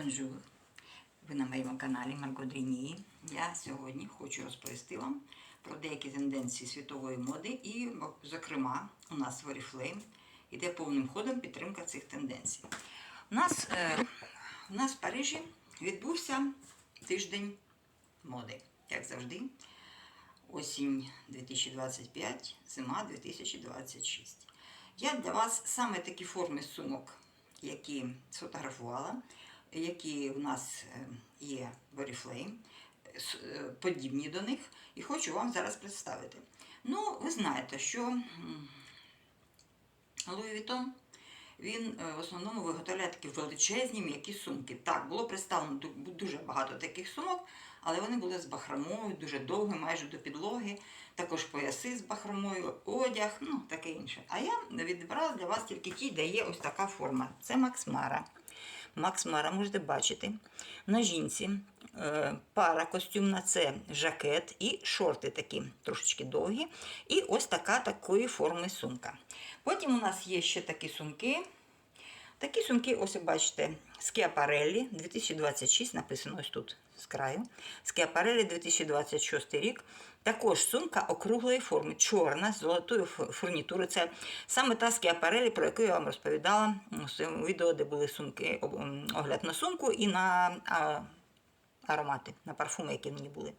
Бонжур. Ви на моєму каналі Марго Дрінії. Я сьогодні хочу розповісти вам про деякі тенденції світової моди і, зокрема, у нас в Oriflame йде повним ходом підтримка цих тенденцій. У нас, е, у нас в Парижі відбувся тиждень моди, як завжди. Осінь 2025, зима 2026. Я для вас саме такі форми сумок, які сфотографувала, які у нас е, є в Oriflame, е, подібні до них, і хочу вам зараз представити. Ну, ви знаєте, що Louis Vuitton, він е, в основному виготовляє такі величезні м'які сумки. Так, було представлено дуже багато таких сумок, але вони були з бахромою, дуже довгі, майже до підлоги. Також пояси з бахромою, одяг, ну таке інше. А я відібрала для вас тільки ті, де є ось така форма. Це Макс Мара. Макс Мара, можете бачити. На жінці е, пара костюмна це жакет і шорти такі трошечки довгі. І ось така такої форми сумка. Потім у нас є ще такі сумки. Такі сумки, ось бачите, Скіапареллі 2026, написано ось тут з краю. Скіапареллі 2026 рік. Також сумка округлої форми, чорна, з золотою фурнітурою. Це саме та Скіапареллі, про яку я вам розповідала у своєму відео, де були сумки, огляд на сумку і на аромати, на парфуми, які в ній були.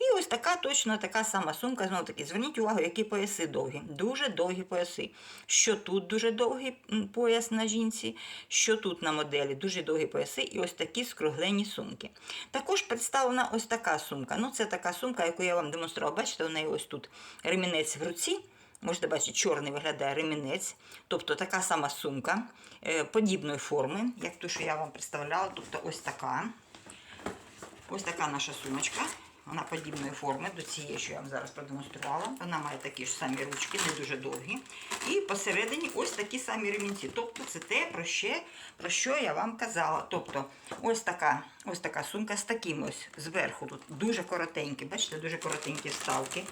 І ось така точно така сама сумка. Знову таки, зверніть увагу, які пояси довгі. Дуже довгі пояси. Що тут дуже довгий пояс на жінці, що тут на моделі дуже довгі пояси, і ось такі скруглені сумки. Також представлена ось така сумка. Ну, це така сумка, яку я вам демонструвала. Бачите, у неї ось тут ремінець в руці. Можете бачити, чорний виглядає ремінець, тобто така сама сумка е, подібної форми, як ту, що я вам представляла. Тобто ось така. Ось така наша сумочка. Вона подібної форми до цієї, що я вам зараз продемонструвала. Вона має такі ж самі ручки, не дуже довгі. І посередині ось такі самі ремінці. Тобто це те, про, ще, про що я вам казала. Тобто ось така, ось така сумка з таким ось зверху. Тут дуже коротенькі, бачите, дуже коротенькі вставки.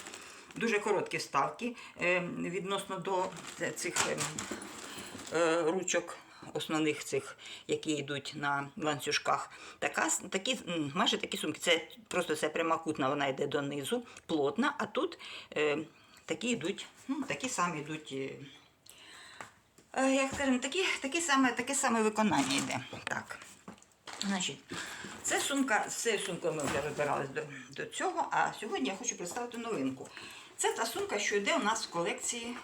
Дуже короткі вставки е, відносно до цих е, е, ручок основних цих, які йдуть на ланцюжках. Така, такі, майже такі сумки. Це просто це прямокутна, вона йде донизу, плотна, а тут е, такі йдуть, ну, такі самі йдуть. Е, е, як скажемо, такі, такі саме, таке саме виконання йде. Так. Значить, це сумка, з цією сумкою ми вже розбирались до, до цього, а сьогодні я хочу представити новинку. Це та сумка, що йде у нас в колекції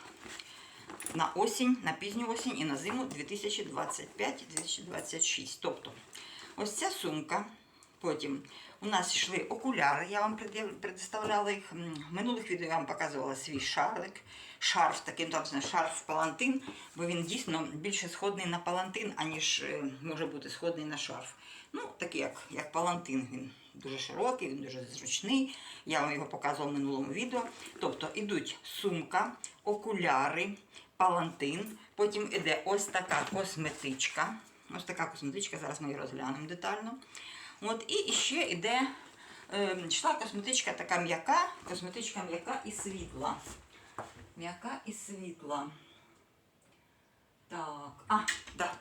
на осінь, на пізню осінь і на зиму 2025-2026. Тобто, ось ця сумка. Потім у нас йшли окуляри, я вам представляла їх. В минулих відео я вам показувала свій шарлик, шарф, такий там шарф палантин, бо він дійсно більше сходний на палантин, аніж е, може бути сходний на шарф. Ну, такий як, як палантин. Він дуже широкий, він дуже зручний. Я вам його показувала в минулому відео. Тобто ідуть сумка, окуляри, палантин, потім іде ось така косметичка. Ось така косметичка, зараз ми її розглянемо детально. От, і ще йде е, косметичка така м'яка, косметичка м'яка і світла. М'яка і світла. Так, а, да,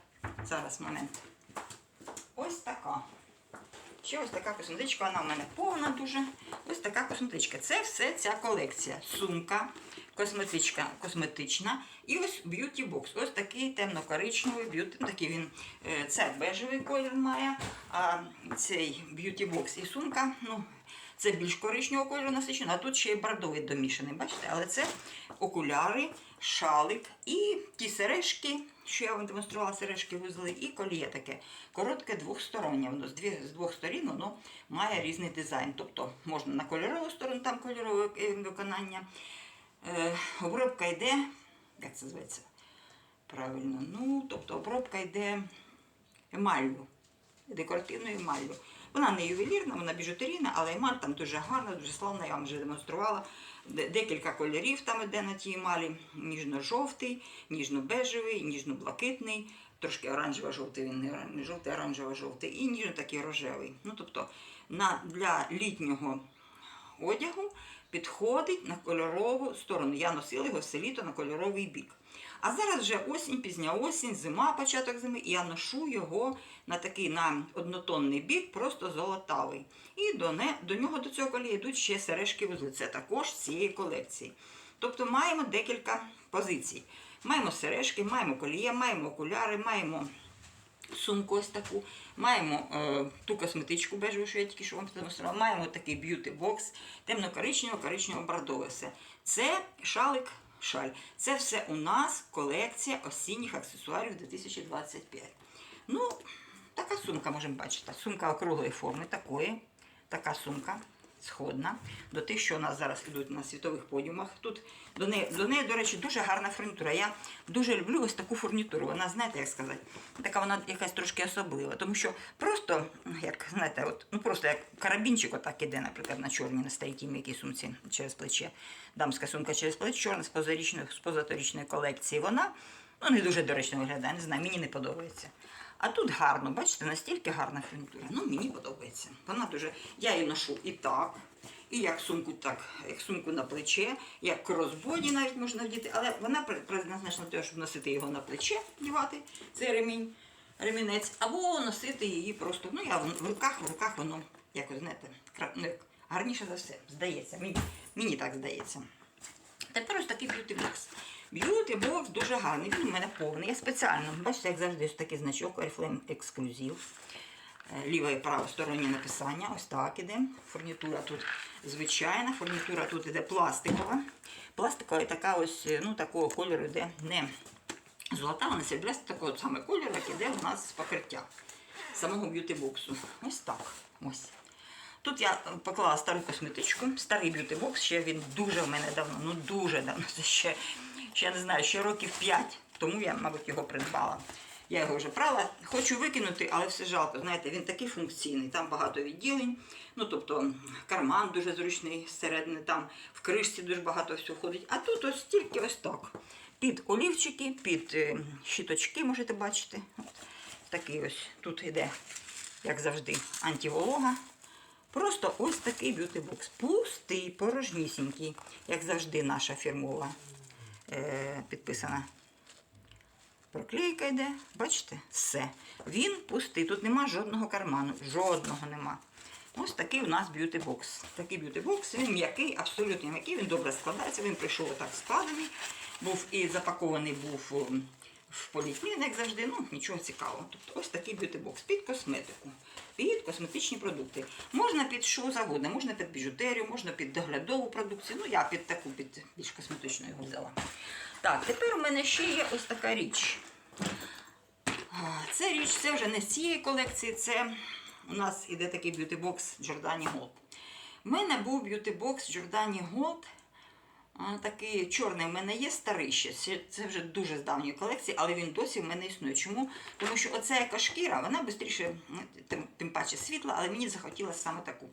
зараз момент. Ось така. Ще ось така косметичка, вона в мене повна дуже. Ось така косметичка. Це все ця колекція. Сумка, косметичка, косметична. І ось б'юті бокс. Ось такий темно-коричневий б'юті. Такий він, е, це бежевий колір має, а цей б'юті бокс і сумка, ну, це більш коричневого кольору насичено, а тут ще й бордовий домішаний, бачите? Але це окуляри, шалик і ті сережки, що я вам демонструвала, сережки вузли, і коліє таке. Коротке двохстороннє. Воно з, дві, з двох сторін воно має різний дизайн. Тобто можна на кольорову сторону, там кольорове е, виконання. Е, обробка йде, як це зветься? Правильно, ну, тобто обробка йде емаллю, декоративною емаллю. Вона не ювелірна, вона біжутерійна, але емаль там дуже гарна, дуже славна, я вам вже демонструвала. Декілька кольорів там іде на тій емалі. Ніжно-жовтий, ніжно-бежевий, ніжно-блакитний, трошки оранжево-жовтий, він не жовтий, оранжево-жовтий, і ніжно такий рожевий. Ну, тобто на, для літнього одягу підходить на кольорову сторону. Я носила його все літо на кольоровий бік. А зараз вже осінь, пізня осінь, зима, початок зими, і я ношу його на такий на однотонний бік, просто золотавий. І до, не, до нього до цього колія йдуть ще сережки вузли. Це також з цієї колекції. Тобто маємо декілька позицій. Маємо сережки, маємо коліє, маємо окуляри, маємо сумку ось таку, маємо е, ту косметичку бежеву, що я тільки що вам продемонструвала, маємо такий б'юті-бокс, темно-коричнево, коричнево-бордове все. Це шалик, шаль. Це все у нас колекція осінніх аксесуарів 2025. Ну, така сумка можемо бачити. Сумка округлої форми, такої. Така сумка сходна. До тих, що у нас зараз ідуть на світових подіумах. Тут до неї, до неї, до речі, дуже гарна фурнітура. Я дуже люблю ось таку фурнітуру. Вона, знаєте, як сказати, така вона якась трошки особлива. Тому що просто, як знаєте, от, ну просто як карабінчик отак іде, наприклад, на чорній, на старій м'якій сумці через плече. Дамська сумка через плече, чорна з позаторічної колекції. Вона ну, не дуже доречно виглядає, не знаю, мені не подобається. А тут гарно, бачите, настільки гарна фурнітура. Ну, мені подобається. Вона дуже. Я її ношу і так, і як сумку, так, як сумку на плече, як кросбоді навіть можна вдіти, але вона призначена того, щоб носити його на плече, вдівати цей ремінь, ремінець, або носити її просто. Ну, я в руках, в руках воно якось, знаєте, ну, гарніше за все, здається. Мені, мені так здається. Тепер ось такий б'юті-бокс. Б'юті-бокс дуже гарний. Він у мене повний. Я спеціально, бачите, як завжди, ось такий значок Oriflame Exclusive. Е, Ліве і праве стороннє написання. Ось так іде. Фурнітура тут звичайна, фурнітура тут іде пластикова. Пластикова і така ось, е, ну, такого кольору йде не золота, а не серебряста, такого саме кольору, як іде у нас з покриття самого б'юті-боксу. Ось так. Ось. Тут я е, поклала стару косметичку, старий б'юті-бокс, ще він дуже в мене давно, ну дуже давно, це ще, ще не знаю, ще років 5 тому я, мабуть, його придбала. Я його вже прала. Хочу викинути, але все жалко. Знаєте, він такий функційний, там багато відділень. Ну, тобто карман дуже зручний зсередини, там в кришці дуже багато всього входить. А тут ось тільки ось так. Під олівчики, під е, щіточки можете бачити. От такий ось тут йде, як завжди, антиволога. Просто ось такий б'юті-бокс. Пустий, порожнісінький, як завжди, наша фірмова підписана. Проклейка йде, бачите, все. Він пустий, тут нема жодного карману, жодного нема. Ось такий у нас б'юті-бокс. Такий б'юті-бокс, він м'який, абсолютно м'який, він добре складається, він прийшов отак складений, був і запакований був в поліетилен, як завжди, ну нічого цікавого. Тобто ось такий б'юті-бокс під косметику, під косметичні продукти. Можна під що завгодно, можна під біжутерію, можна під доглядову продукцію. Ну, я під таку, під більш косметичну його взяла. Так, тепер у мене ще є ось така річ. Це річ, це вже не з цієї колекції, це у нас іде такий б'юті-бокс Giordani Gold. У мене був б'юті-бокс Giordani Gold. Такий чорний в мене є старий ще. Це, вже дуже з давньої колекції, але він досі в мене існує. Чому? Тому що оця яка шкіра, вона швидше, тим, тим паче світла, але мені захотілося саме таку.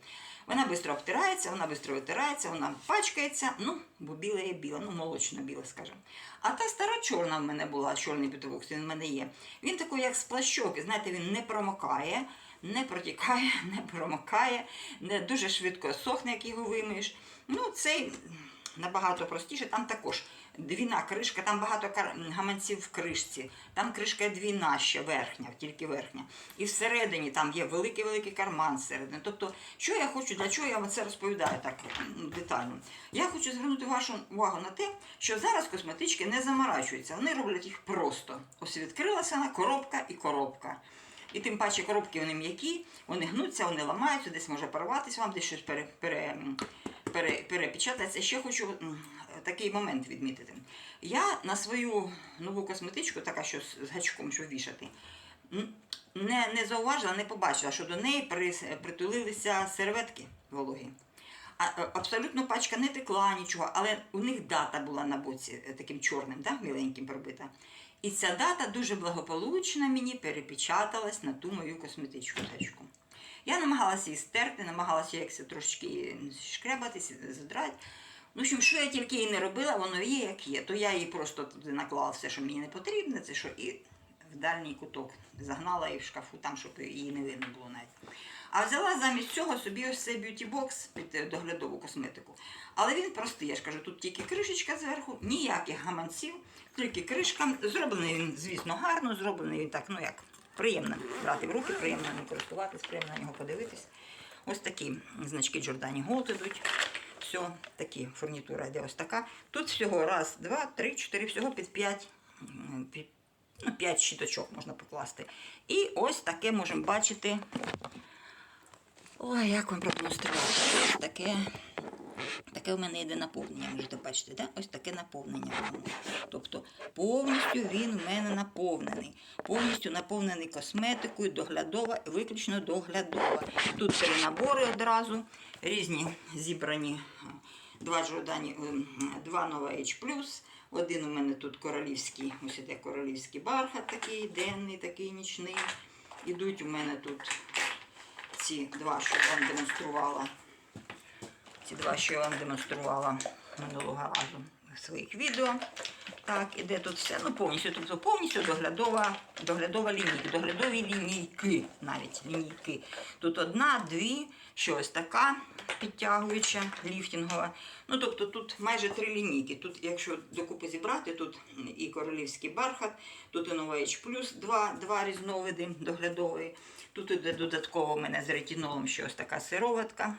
Вона швидко обтирається, вона швидко витирається, вона пачкається, ну, бо біле є біле, ну, молочно-біле, скажімо. А та стара чорна в мене була, чорний бютибокс, він в мене є. Він такий, як сплащок, і знаєте, він не промокає, не протікає, не промокає, не дуже швидко сохне, як його вимиєш. Ну, цей набагато простіше, там також двіна кришка, там багато гаманців в кришці, там кришка двіна ще верхня, тільки верхня. І всередині там є великий-великий карман всередині. Тобто, що я хочу, для чого я вам це розповідаю так детально? Я хочу звернути вашу увагу на те, що зараз косметички не заморачуються, вони роблять їх просто. Ось відкрилася вона коробка і коробка. І тим паче коробки вони м'які, вони гнуться, вони ламаються, десь може порватися вам, десь щось пере, пере, перепечатається. Ще хочу такий момент відмітити. Я на свою нову косметичку, така що з гачком, що вішати, не, не зауважила, не побачила, що до неї при- притулилися серветки вологі. А, е, абсолютно пачка не текла нічого, але у них дата була на боці е, таким чорним, да, міленьким пробита. І ця дата дуже благополучно мені перепечаталась на ту мою косметичку тачку. Я намагалася її стерти, намагалася якось трошки шкрябатися, задрати. Ну, общем, що я тільки її не робила, воно є як є. То я їй просто туди наклала все, що мені не потрібно, це що і в дальній куток. Загнала її в шкафу, там, щоб її не видно було навіть. А взяла замість цього собі ось цей б'юті-бокс під е, доглядову косметику. Але він простий, я ж кажу, тут тільки кришечка зверху, ніяких гаманців, тільки кришка. Зроблений він, звісно, гарно, зроблений він так, ну як, приємно брати в руки, приємно ним користуватись, приємно на нього подивитись. Ось такі значки Giordani Gold ідуть. Все, такі фурнітура йде ось така. Тут всього раз, два, три, чотири, всього під п'ять. Ну, 5 щіточок можна покласти. І ось таке можемо бачити. Ой, як вам продемонструвати? Таке. Таке в мене йде наповнення, можете бачити, да? ось таке наповнення. Тобто повністю він в мене наповнений. Повністю наповнений косметикою, доглядова, виключно доглядова. Тут три набори одразу, різні зібрані. Два Джордані, ем, два Nova H+, один у мене тут королівський, ось іде королівський бархат такий, денний, такий нічний. Ідуть у мене тут ці два, що я вам демонструвала. Ці два, що я вам демонструвала минулого разу в своїх відео. Так, іде тут все, ну повністю, тобто повністю доглядова, доглядова лінійка, доглядові лінійки навіть лінійки. Тут одна, дві, що ось така підтягуюча, ліфтингова. Ну, тобто тут майже три лінійки. Тут, якщо докупи зібрати, тут і королівський бархат, тут і Nova H+, два, два різновиди доглядової. Тут іде додатково у мене з ретинолом ще ось така сироватка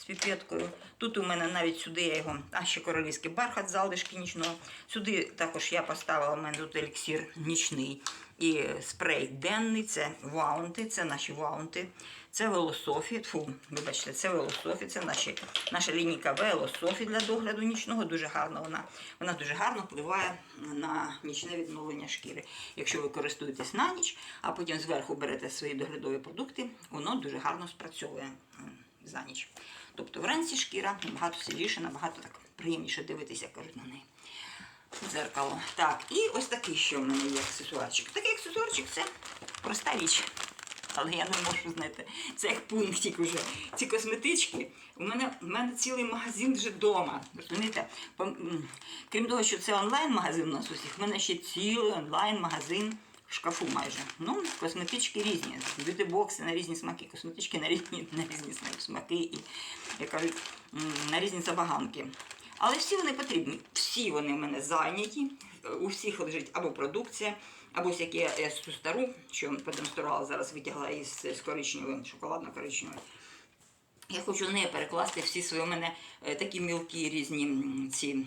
з піпеткою. Тут у мене навіть сюди я його, а ще королівський бархат залишки нічного. Сюди також я поставила, у мене тут еліксир нічний і спрей денний, це ваунти, це наші ваунти. Це велософі, фу, вибачте, це велософі, це наші, наша лінійка велософі для догляду нічного. Дуже гарно вона, вона дуже гарно впливає на нічне відновлення шкіри. Якщо ви користуєтесь на ніч, а потім зверху берете свої доглядові продукти, воно дуже гарно спрацьовує за ніч. Тобто вранці шкіра набагато сильніше, набагато так приємніше дивитися, кажуть на неї. Дзеркало. Так, і ось такий ще в мене є аксесуарчик. Такий аксесуарчик це проста річ. Але я не можу знаєте, це як пунктик уже. Ці косметички. У мене, у мене цілий магазин вже вдома. Розумієте? Крім того, що це онлайн-магазин у нас усіх, в мене ще цілий онлайн-магазин шкафу майже. Ну, косметички різні. Б'юти-бокси на різні смаки, косметички на різні, на різні смаки і, як кажуть, на різні забаганки. Але всі вони потрібні. Всі вони в мене зайняті. У всіх лежить або продукція, або ось як я я цю стару, що продемонструвала, зараз витягла із з коричневим, шоколадно-коричневим. Я хочу не перекласти всі свої у мене е, такі мілкі різні ці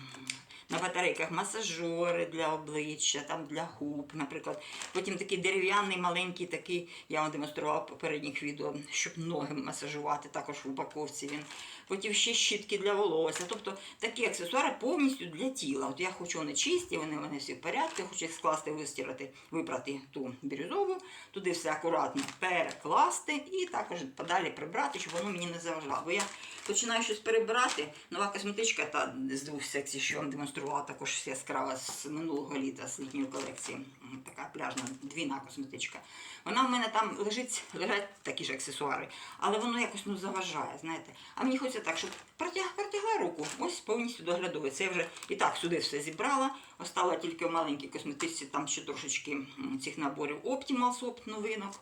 на батарейках масажори для обличчя, там для губ, наприклад. Потім такий дерев'яний маленький такий, я вам демонструвала в попередніх відео, щоб ноги масажувати, також в упаковці він. Потім ще щітки для волосся. Тобто такі аксесуари повністю для тіла. От я хочу вони чисті, вони мене всі в порядку, я хочу їх скласти, вистирати, випрати ту бірюзову, туди все акуратно перекласти і також подалі прибрати, щоб воно мені не заважало. Бо я починаю щось перебирати. Нова косметичка та з двох секцій, що вам демонструвала, також яскрава з минулого літа, з літньої колекції. Така пляжна двійна косметичка. Вона в мене там лежить, лежать такі ж аксесуари, але воно якось ну, заважає, знаєте. А мені хочеться так, щоб протяг, протягла руку, ось повністю доглядовий. Це я вже і так сюди все зібрала. Остала тільки в маленькій косметичці, там ще трошечки цих наборів Optimal Soft новинок.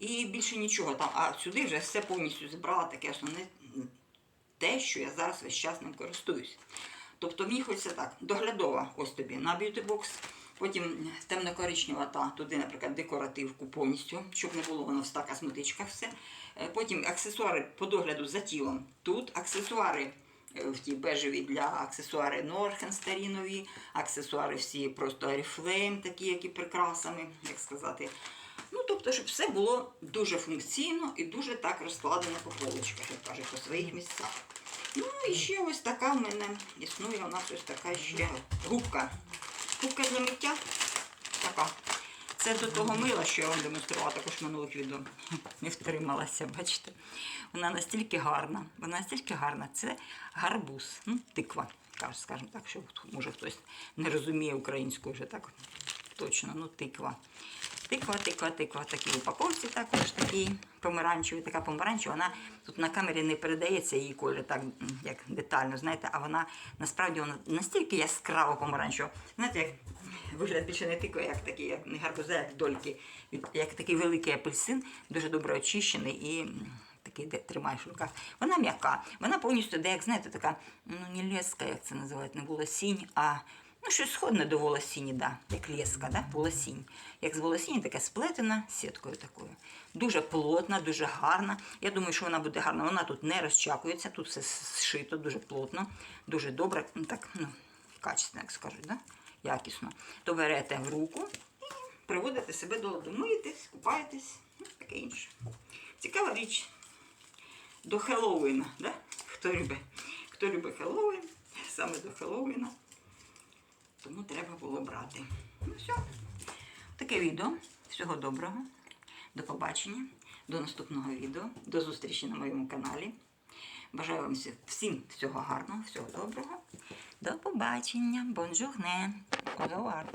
І більше нічого там. А сюди вже все повністю зібрала таке основне те, що я зараз весь час ним користуюсь. Тобто мені хочеться так, доглядова, ось тобі на б'юті-бокс. Потім темно-коричнева та туди, наприклад, декоративку повністю, щоб не було воно в ста косметичках все. Е, Потім аксесуари по догляду за тілом. Тут аксесуари е, в тій бежеві для аксесуари Норхен старі аксесуари всі просто Oriflame, такі, які прикрасами, як сказати. Ну, тобто, щоб все було дуже функційно і дуже так розкладено по полочках, як кажуть, по своїх місцях. Ну і ще ось така в мене існує у нас ось така ще губка. Губка для миття. Така. Це до того мила, що я вам демонструвала також минулих відео. Не втрималася, бачите. Вона настільки гарна. Вона настільки гарна. Це гарбуз, ну, тиква, каж- скажімо так, що може хтось не розуміє українську вже так точно, ну тиква. Тиква, тиква, тиква, такі упаковці також такі помаранчеві, така помаранчева. Вона тут на камері не передається її колір так як детально, знаєте, а вона насправді вона настільки яскраво помаранчева. Знаєте, як вигляд більше не тикає, як такий, як не гарбуза, як дольки. Як такий великий апельсин, дуже добре очищений і такий, де тримаєш в руках. Вона м'яка. Вона повністю де, як знаєте, така, ну не леска, як це називають, не волосінь, а ну, щось сходне до волосіні, да, як леска, да? волосінь. Як з волосінь, така сплетена сіткою такою. Дуже плотна, дуже гарна. Я думаю, що вона буде гарна. Вона тут не розчакується, тут все зшито дуже плотно, дуже добре, ну, так, ну, качественно, як скажуть, да? якісно. То берете в руку і приводите себе до ладу. Миєтесь, купаєтесь, ну, таке інше. Цікава річ до Хеллоуіна, да? Хто любить, хто любить Хеллоуін, саме до Хеллоуіна. Тому треба було брати. Ну все. Таке відео. Всього доброго. До побачення. До наступного відео. До зустрічі на моєму каналі. Бажаю вам всім всього гарного, всього доброго. До побачення. Бонжурне. Revoir.